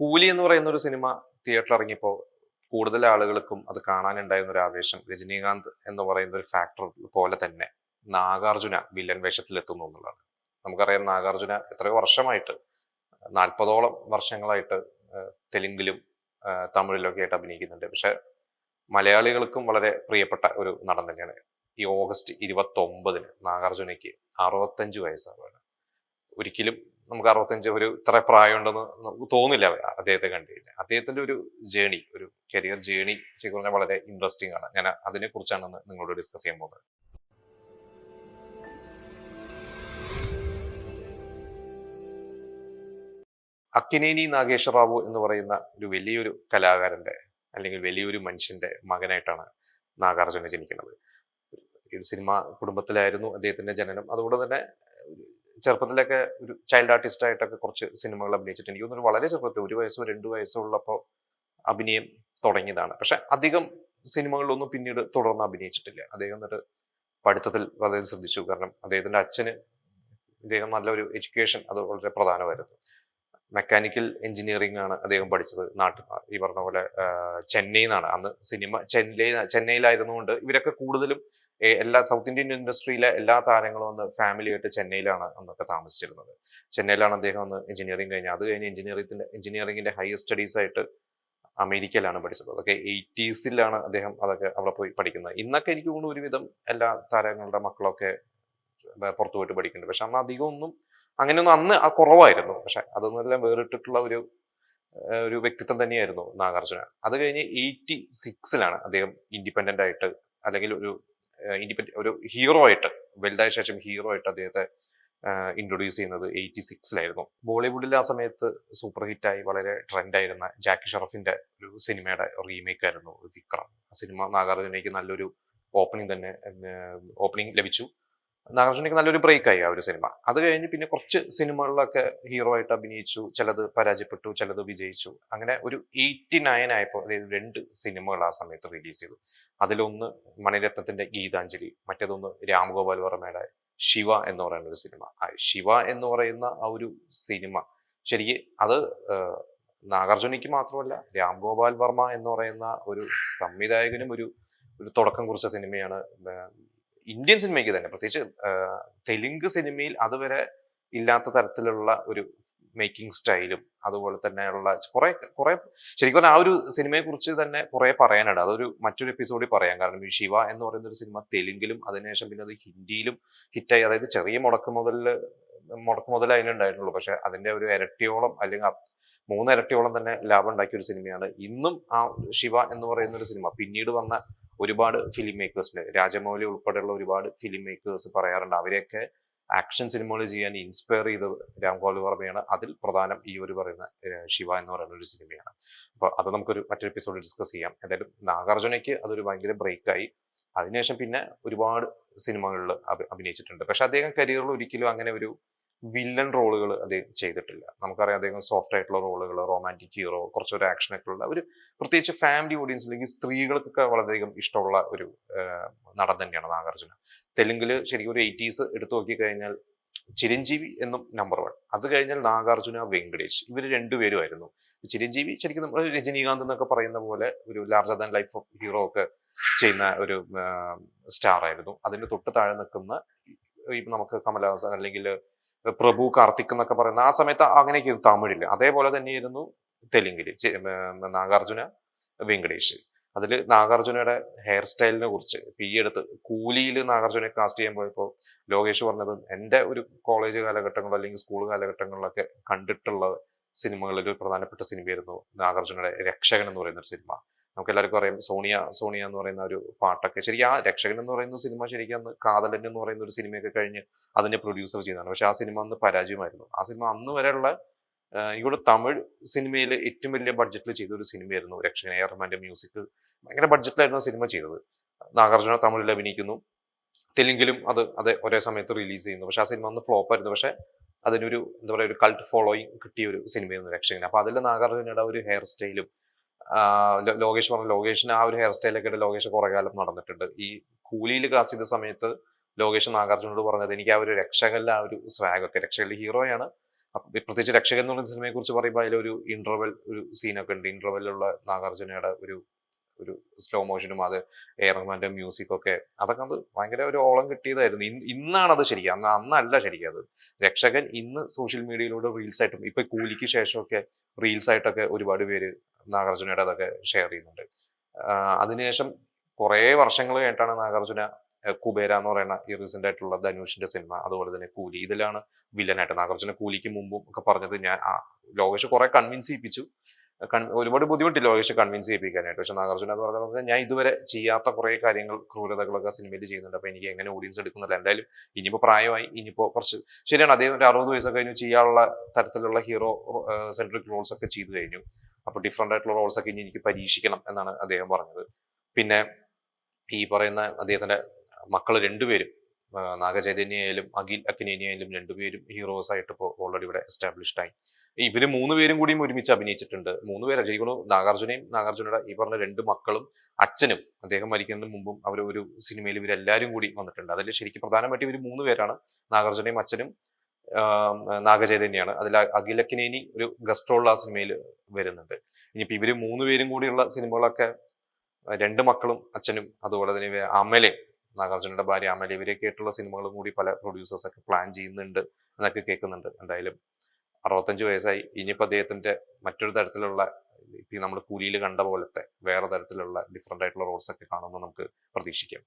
കൂലി എന്ന് പറയുന്ന ഒരു സിനിമ തിയേറ്ററിൽ ഇറങ്ങിയപ്പോൾ കൂടുതൽ ആളുകൾക്കും അത് കാണാനുണ്ടായിരുന്ന ഒരു ആവേശം രജനീകാന്ത് എന്ന് പറയുന്ന ഒരു ഫാക്ടർ പോലെ തന്നെ നാഗാർജുന വില്ലൻ വേഷത്തിൽ എത്തുന്നു എന്നുള്ളതാണ്. നമുക്കറിയാം നാഗാർജുന എത്രയോ വർഷമായിട്ട് നാൽപ്പതോളം വർഷങ്ങളായിട്ട് തെലുങ്കിലും തമിഴിലും തമിഴിലൊക്കെ ആയിട്ട് അഭിനയിക്കുന്നുണ്ട്. പക്ഷെ മലയാളികൾക്കും വളരെ പ്രിയപ്പെട്ട ഒരു നടൻ തന്നെയാണ്. ഈ ഓഗസ്റ്റ് ഇരുപത്തി ഒമ്പതിന് നാഗാർജുനയ്ക്ക് അറുപത്തഞ്ച് വയസ്സാണ് ഒരിക്കലും നമുക്ക് അറുപത്തഞ്ച് ഒരു ഇത്ര പ്രായമുണ്ടെന്ന് നമുക്ക് തോന്നില്ല. അദ്ദേഹത്തെ കണ്ടില്ല. അദ്ദേഹത്തിന്റെ ഒരു ജേണി ഒരു കരിയർ ജേണി ശരിക്കും പറഞ്ഞാൽ വളരെ ഇൻട്രസ്റ്റിംഗ് ആണ്. ഞാൻ അതിനെ കുറിച്ചാണ് നിങ്ങളോട് ഡിസ്കസ് ചെയ്യാൻ പോകുന്നത്. അക്കിനേനി നാഗേശ്വര റാവു എന്ന് പറയുന്ന ഒരു വലിയൊരു കലാകാരന്റെ അല്ലെങ്കിൽ വലിയൊരു മനുഷ്യന്റെ മകനായിട്ടാണ് നാഗാർജുന ജനിക്കുന്നത്. ഒരു സിനിമ കുടുംബത്തിലായിരുന്നു അദ്ദേഹത്തിന്റെ ജനനം. അതുകൊണ്ട് തന്നെ ചെറുപ്പത്തിലൊക്കെ ഒരു ചൈൽഡ് ആർട്ടിസ്റ്റ് ആയിട്ടൊക്കെ കുറച്ച് സിനിമകൾ അഭിനയിച്ചിട്ടുണ്ട് എനിക്ക് തോന്നുന്നു വളരെ ചെറുപ്പത്തിൽ ഒരു വയസ്സോ രണ്ടു വയസ്സോ ഉള്ളപ്പോൾ അഭിനയം തുടങ്ങിയതാണ്. പക്ഷെ അധികം സിനിമകളിലൊന്നും പിന്നീട് തുടർന്ന് അഭിനയിച്ചിട്ടില്ല. അദ്ദേഹം എന്നിട്ട് പഠിത്തത്തിൽ വളരെ ശ്രദ്ധിച്ചു. കാരണം അദ്ദേഹത്തിന്റെ അച്ഛന് അദ്ദേഹം നല്ലൊരു എഡ്യൂക്കേഷൻ അത് വളരെ പ്രധാനമായിരുന്നു. മെക്കാനിക്കൽ എഞ്ചിനീയറിംഗ് ആണ് അദ്ദേഹം പഠിച്ചത് നാട്ടിൽ. ഈ പറഞ്ഞ പോലെ ചെന്നൈയിൽ അന്ന് സിനിമ ചെന്നൈ ചെന്നൈയിലായിരുന്നുകൊണ്ട് ഇവരൊക്കെ കൂടുതലും എല്ലാ സൗത്ത് ഇന്ത്യൻ ഇൻഡസ്ട്രിയിലെ എല്ലാ താരങ്ങളും അന്ന് ഫാമിലി ആയിട്ട് ചെന്നൈയിലാണ് അന്നൊക്കെ താമസിച്ചിരുന്നത്. ചെന്നൈയിലാണ് അദ്ദേഹം അന്ന് എഞ്ചിനീയറിംഗ് കഴിഞ്ഞത്. അത് കഴിഞ്ഞ് എഞ്ചിനീയറിംഗിന്റെ എഞ്ചിനീയറിംഗിന്റെ ഹയർ സ്റ്റഡീസ് ആയിട്ട് അമേരിക്കയിലാണ് പഠിച്ചത്. അതൊക്കെ എയ്റ്റീസിലാണ് അദ്ദേഹം അതൊക്കെ അവിടെ പോയി പഠിക്കുന്നത്. ഇന്നൊക്കെ എനിക്ക് തോന്നുന്നു ഒരുവിധം എല്ലാ താരങ്ങളുടെ മക്കളൊക്കെ പുറത്തു പോയിട്ട് പഠിക്കുന്നുണ്ട്. പക്ഷെ അന്ന് അധികം ഒന്നും അങ്ങനെയൊന്നും അന്ന് ആ കുറവായിരുന്നു. പക്ഷെ അതൊന്നെല്ലാം വേറിട്ടിട്ടുള്ള ഒരു ഒരു വ്യക്തിത്വം തന്നെയായിരുന്നു നാഗാർജുന. അത് കഴിഞ്ഞ് എയ്റ്റി സിക്സിലാണ് അദ്ദേഹം ഇൻഡിപെൻഡന്റ് ആയിട്ട് അല്ലെങ്കിൽ ഒരു ഇൻഡിപെൻഡന്റ് ഒരു ഹീറോ ആയിട്ട് വലുതായ ശേഷം ഹീറോ ആയിട്ട് അദ്ദേഹത്തെ ഇൻട്രൊഡ്യൂസ് ചെയ്യുന്നത് എയ്റ്റി സിക്സിലായിരുന്നു ബോളിവുഡിൽ ആ സമയത്ത് സൂപ്പർ ഹിറ്റായി വളരെ ട്രെൻഡായിരുന്ന ജാക്കി ഷറഫിന്റെ ഒരു സിനിമയുടെ റീമേക്ക് ആയിരുന്നു വിക്രം. ആ സിനിമ നാഗാർജുനയ്ക്ക് നല്ലൊരു ഓപ്പണിംഗ് തന്നെ ഓപ്പണിംഗ് ലഭിച്ചു. നാഗാർജുനയ്ക്ക് നല്ലൊരു ബ്രേക്ക് ആയി ആ ഒരു സിനിമ അത് കഴിഞ്ഞ് പിന്നെ കുറച്ച് സിനിമകളിലൊക്കെ ഹീറോ ആയിട്ട് അഭിനയിച്ചു. ചിലത് പരാജയപ്പെട്ടു ചിലത് വിജയിച്ചു. അങ്ങനെ ഒരു എയ്റ്റി നയൻ ആയപ്പോൾ അതായത് രണ്ട് സിനിമകൾ ആ സമയത്ത് റിലീസ് ചെയ്തു. അതിലൊന്ന് മണിരത്നത്തിന്റെ ഗീതാഞ്ജലി മറ്റേതൊന്ന് രാമഗോപാൽ വർമ്മയുടെ ശിവ എന്ന് പറയുന്ന ഒരു സിനിമ ആ ശിവ എന്ന് പറയുന്ന ആ ഒരു സിനിമ ശരിക്ക് അത് നാഗാർജുനയ്ക്ക് മാത്രമല്ല രാംഗോപാൽ വർമ്മ എന്ന് പറയുന്ന ഒരു സംവിധായകനും ഒരു ഒരു തുടക്കം കുറിച്ച സിനിമയാണ് ഇന്ത്യൻ സിനിമയ്ക്ക് തന്നെ പ്രത്യേകിച്ച് തെലുങ്ക് സിനിമയിൽ അതുവരെ ഇല്ലാത്ത തരത്തിലുള്ള ഒരു മേക്കിംഗ് സ്റ്റൈലും അതുപോലെ തന്നെയുള്ള കുറെ കുറെ ശരിക്കും പറഞ്ഞാൽ ആ ഒരു സിനിമയെ കുറിച്ച് തന്നെ കുറെ പറയാനുണ്ട്. അതൊരു മറ്റൊരു എപ്പിസോഡിൽ പറയാം. കാരണം ഈ ശിവ എന്ന് പറയുന്ന ഒരു സിനിമ തെലുങ്കിലും അതിനുശേഷം പിന്നെ അത് ഹിന്ദിയിലും ഹിറ്റായി അതായത് ചെറിയ മുടക്ക് മുതൽ മുടക്ക് മുതൽ അതിനുണ്ടായിട്ടുള്ളൂ. പക്ഷെ അതിന്റെ ഒരു ഇരട്ടിയോളം അല്ലെങ്കിൽ മൂന്നിരട്ടിയോളം തന്നെ ലാഭം ഉണ്ടാക്കിയ ഒരു സിനിമയാണ് ഇന്നും ആ ശിവ എന്ന് പറയുന്ന ഒരു സിനിമ. പിന്നീട് വന്ന ഒരുപാട് ഫിലിം മേക്കേഴ്സിന് രാജമൗലി ഉൾപ്പെടെയുള്ള ഒരുപാട് ഫിലിം മേക്കേഴ്സ് പറയാറുണ്ട്. അവരെയൊക്കെ ആക്ഷൻ സിനിമകൾ ചെയ്യാൻ ഇൻസ്പയർ ചെയ്ത രാംഗോപാൽ വർമ്മയാണ്. അതിൽ പ്രധാനം ഈ ഒരു പറയുന്ന ശിവ എന്ന് പറയുന്ന ഒരു സിനിമയാണ് അപ്പൊ അത് നമുക്കൊരു മറ്റൊരു എപ്പിസോഡ് ഡിസ്കസ് ചെയ്യാം. എന്തായാലും നാഗാർജുനയ്ക്ക് അതൊരു ഭയങ്കര ബ്രേക്കായി അതിനുശേഷം പിന്നെ ഒരുപാട് സിനിമകളിൽ അഭിനയിച്ചിട്ടുണ്ട്. പക്ഷെ അദ്ദേഹം കരിയറിൽ ഒരിക്കലും അങ്ങനെ ഒരു വില്ലൻ റോളുകൾ അദ്ദേഹം ചെയ്തിട്ടില്ല. നമുക്കറിയാം അദ്ദേഹം സോഫ്റ്റ് ആയിട്ടുള്ള റോളുകൾ റൊമാന്റിക് ഹീറോ കുറച്ചൊരു ആക്ഷനൊക്കെ ഉള്ള ഒരു പ്രത്യേകിച്ച് ഫാമിലി ഓഡിയൻസ് അല്ലെങ്കിൽ സ്ത്രീകൾക്കൊക്കെ വളരെയധികം ഇഷ്ടമുള്ള ഒരു നടൻ തന്നെയാണ് നാഗാർജുന. തെലുങ്കിൽ ശരിക്കും ഒരു എയ്റ്റീസ് എടുത്തു നോക്കി കഴിഞ്ഞാൽ ചിരഞ്ജീവി എന്നും നമ്പർ വൺ അത് കഴിഞ്ഞാൽ നാഗാർജുന വെങ്കടേഷ് ഇവർ രണ്ടുപേരുമായിരുന്നു ചിരഞ്ജീവി ശരിക്കും നമ്മൾ രജനീകാന്ത് എന്നൊക്കെ പറയുന്ന പോലെ ഒരു larger than life of hero ഒക്കെ ചെയ്യുന്ന ഒരു സ്റ്റാർ ആയിരുന്നു. അതിന് തൊട്ട് താഴെ നിൽക്കുന്ന നമുക്ക് കമലഹാസൻ അല്ലെങ്കിൽ പ്രഭു കാർത്തിക് എന്നൊക്കെ പറയുന്ന ആ സമയത്ത് അങ്ങനെയൊക്കെ തമിഴിൽ. അതേപോലെ തന്നെയായിരുന്നു തെലുങ്കിൽ. നാഗാർജുന വെങ്കടേഷ്. അതിൽ നാഗാർജുനയുടെ ഹെയർ സ്റ്റൈലിനെ കുറിച്ച് പി എടുത്ത് കൂലിയിൽ നാഗാർജുനെ കാസ്റ്റ് ചെയ്യാൻ പോയപ്പോൾ ലോകേഷ് പറഞ്ഞത് എന്റെ ഒരു കോളേജ് കാലഘട്ടങ്ങളോ അല്ലെങ്കിൽ സ്കൂൾ കാലഘട്ടങ്ങളിലൊക്കെ കണ്ടിട്ടുള്ള സിനിമകളിൽ ഒരു പ്രധാനപ്പെട്ട സിനിമയായിരുന്നു നാഗാർജുനയുടെ രക്ഷകൻ എന്ന് പറയുന്ന ഒരു സിനിമ നമുക്ക് എല്ലാവർക്കും അറിയാം സോണിയ സോണിയ എന്ന് പറയുന്ന ഒരു പാട്ടൊക്കെ ശരിക്കും ആ രക്ഷകൻ എന്ന് പറയുന്ന സിനിമ ശരിക്കും അന്ന് കാതലൻ എന്ന് പറയുന്ന ഒരു സിനിമയൊക്കെ കഴിഞ്ഞ് അതിന്റെ പ്രൊഡ്യൂസർ ചെയ്തതാണ്. പക്ഷെ ആ സിനിമ അന്ന് പരാജയമായിരുന്നു. ആ സിനിമ അന്ന് വരെയുള്ള ഇവിടെ തമിഴ് സിനിമയിൽ ഏറ്റവും വലിയ ബഡ്ജറ്റിൽ ചെയ്ത ഒരു സിനിമയായിരുന്നു രക്ഷകൻ എ റഹ്മാന്റെ മ്യൂസിക് ഭയങ്കര ബഡ്ജറ്റിലായിരുന്നു സിനിമ ചെയ്തത്. നാഗാർജുന തമിഴിൽ അഭിനയിക്കുന്നു. തെലുങ്കിലും അത് അതെ ഒരേ സമയത്ത് റിലീസ് ചെയ്യുന്നു. പക്ഷെ ആ സിനിമ അന്ന് ഫ്ലോപ്പ് ആയിരുന്നു. പക്ഷെ അതിനൊരു എന്താ പറയുക ഒരു കൾട്ട് ഫോളോയിങ് കിട്ടിയ ഒരു സിനിമയായിരുന്നു രക്ഷകൻ. അപ്പൊ അതിൽ നാഗാർജുനയുടെ ഒരു ഹെയർ സ്റ്റൈലും ലോകേഷ് പറഞ്ഞു ലോകേഷിന് ആ ഒരു ഹെയർ സ്റ്റൈലൊക്കെ ഇട്ട് ലോകേഷ് കുറെ കാലം നടന്നിട്ടുണ്ട്. ഈ കൂലിയിൽ കാസ്റ്റ് ചെയ്ത സമയത്ത് ലോകേഷ് നാഗാർജുനോട് പറഞ്ഞത് എനിക്ക് ആ ഒരു രക്ഷകല്ല ആ ഒരു സ്വാഗ് ഒക്കെ രക്ഷകനിലെ ഹീറോയാണ് പ്രത്യേകിച്ച് രക്ഷകൻ എന്ന് പറയുന്ന സിനിമയെ കുറിച്ച് പറയുമ്പോൾ അതിലൊരു ഇന്റർവെൽ ഒരു സീനൊക്കെ ഉണ്ട്. ഇന്റർവെല്ലുള്ള നാഗാർജുനയുടെ ഒരു ഒരു സ്ലോ മോഷനും അത് എ മ്യൂസിക്കൊക്കെ അതൊക്കെ അത് ഭയങ്കര ഒരു ഓളം കിട്ടിയതായിരുന്നു. ഇന്ന് ഇന്നാണ് അത് ശരിക്കും. അന്ന് അന്നല്ല ശരിക്കും അത്. രക്ഷകൻ ഇന്ന് സോഷ്യൽ മീഡിയയിലൂടെ റീൽസ് ആയിട്ടും ഇപ്പൊ കൂലിക്ക് ശേഷമൊക്കെ റീൽസ് ആയിട്ടൊക്കെ ഒരുപാട് പേര് നാഗാർജുനയുടെ അതൊക്കെ ഷെയർ ചെയ്യുന്നുണ്ട്. അതിനുശേഷം കുറേ വർഷങ്ങൾ കഴിഞ്ഞിട്ടാണ് നാഗാർജുന കുബേര എന്ന് പറയുന്ന ഈ റീസെന്റ് ആയിട്ടുള്ള ധനുഷിന്റെ സിനിമ അതുപോലെ തന്നെ കൂലി. ഇതിലാണ് വില്ലനായിട്ട് നാഗാർജുന കൂലിക്ക് മുമ്പും ഒക്കെ പറഞ്ഞത് ഞാൻ ലോകേഷ് കുറെ കൺവിൻസ് ചെയ്യിപ്പിച്ചു. ഒരുപാട് ബുദ്ധിമുട്ടി ലോകേഷ് കൺവിൻസ് ചെയ്യിപ്പിക്കാനായിട്ട്. പക്ഷെ നാഗാർജുന എന്ന് പറഞ്ഞാൽ ഞാൻ ഇതുവരെ ചെയ്യാത്ത കുറെ കാര്യങ്ങൾ ക്രൂരതകളൊക്കെ സിനിമയിൽ ചെയ്യുന്നുണ്ട്. അപ്പൊ എനിക്ക് എങ്ങനെ ഓഡിയൻസ് എടുക്കുന്നില്ല. എന്തായാലും ഇനിയിപ്പോ പ്രായമായി ഇനിയിപ്പോ കുറച്ച് ശരിയാണ്. അദ്ദേഹം ഒരു അറുപത് വയസ്സൊക്കെ കഴിഞ്ഞു ചെയ്യാനുള്ള തരത്തിലുള്ള ഹീറോ സെൻട്രിക് റോൾസ് ഒക്കെ ചെയ്തു കഴിഞ്ഞു. അപ്പൊ ഡിഫറെന്റ് ആയിട്ടുള്ള റോൾസ് ഒക്കെ ഇനി എനിക്ക് പരീക്ഷിക്കണം എന്നാണ് അദ്ദേഹം പറഞ്ഞത്. പിന്നെ ഈ പറയുന്ന അദ്ദേഹത്തിന്റെ മക്കൾ രണ്ടുപേരും നാഗചൈതന്യ നാഗചൈതന്യയായാലും അഖിൽ അക്കിനേനിയായാലും രണ്ടുപേരും ഹീറോസ് ആയിട്ട് ഇപ്പോൾ ഓൾറെഡി ഇവിടെ എസ്റ്റാബ്ലിഷ്ഡ് ആയി. ഇവർ മൂന്ന് പേരും കൂടിയും ഒരുമിച്ച് അഭിനയിച്ചിട്ടുണ്ട്. മൂന്ന് പേര് ശരിക്കും നാഗാർജുനയും നാഗാർജുനയുടെ ഈ പറഞ്ഞ രണ്ട് മക്കളും അച്ഛനും അദ്ദേഹം മരിക്കുന്നതിന് മുമ്പും അവർ ഒരു സിനിമയിൽ ഇവരെല്ലാവരും കൂടി വന്നിട്ടുണ്ട്. അതിൽ ശരിക്കും പ്രധാനമായിട്ട് ഇവർ മൂന്ന് പേരാണ്. നാഗാർജുനയും അച്ഛനും നാഗചൈതന്യാണ്. അതിൽ അഖിലക്കിനേനി ഒരു ഗസ്റ്റ് റോൾ ആ സിനിമയിൽ വരുന്നുണ്ട്. ഇനിയിപ്പോൾ ഇവർ മൂന്ന് പേരും കൂടിയുള്ള സിനിമകളൊക്കെ രണ്ട് മക്കളും അച്ഛനും അതുപോലെ തന്നെ അമലയും നാഗാർജുനയുടെ ഭാര്യ അമല ഇവരെയൊക്കെ ആയിട്ടുള്ള സിനിമകളും കൂടി പല പ്രൊഡ്യൂസേഴ്സ് ഒക്കെ പ്ലാൻ ചെയ്യുന്നുണ്ട് എന്നൊക്കെ കേൾക്കുന്നുണ്ട്. എന്തായാലും അറുപത്തഞ്ച് വയസ്സായി. ഇനിയിപ്പോൾ അദ്ദേഹത്തിന്റെ മറ്റൊരു തരത്തിലുള്ള ഇപ്പം നമ്മൾ കൂലിയിൽ കണ്ട പോലത്തെ വേറെ തരത്തിലുള്ള ഡിഫറെന്റ് ആയിട്ടുള്ള റോൾസ് ഒക്കെ കാണുമ്പോൾ നമുക്ക് പ്രതീക്ഷിക്കാം.